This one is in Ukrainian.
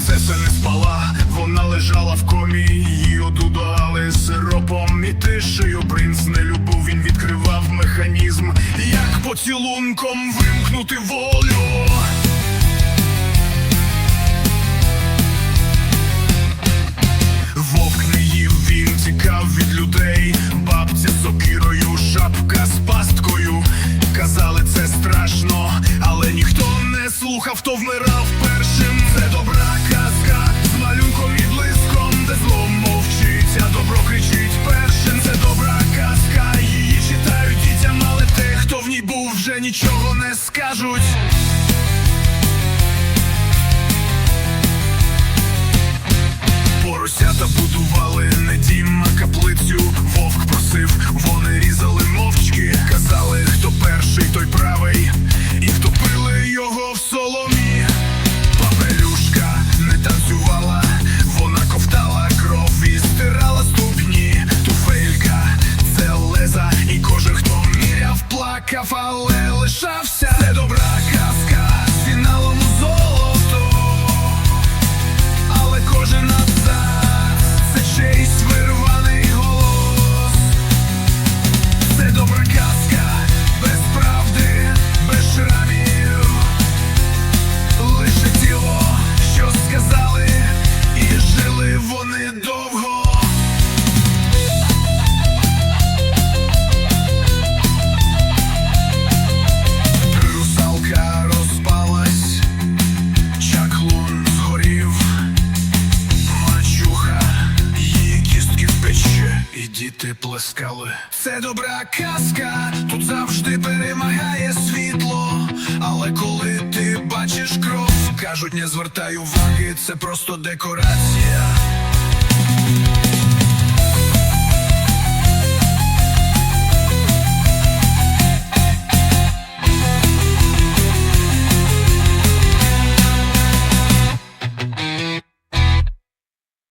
сонце не спала, вона лежала в комі, її одудали сиропом і тишею. Принц не любив, він відкривав механізм, як поцілунком вимкнути волю. Вовк не їв, він тікав від людей. Бабця з сокирою, шапка з пасткою. Казали, це страшно, але ніхто не слухав, хто вмирав нічого не скажуть. Поросята будували не дім, а каплицю. Вовк просив, вони різали мовчки. Казали, хто перший, той правий, і втопили його в соломі. Папелюшка не танцювала, вона ковтала кров і стирала ступні. Туфелька, це і кожен, хто міряв, плакав, але і діти плескали. Це добра казка, тут завжди перемагає світло. Але коли ти бачиш кров, кажуть, не звертай уваги, це просто декорація.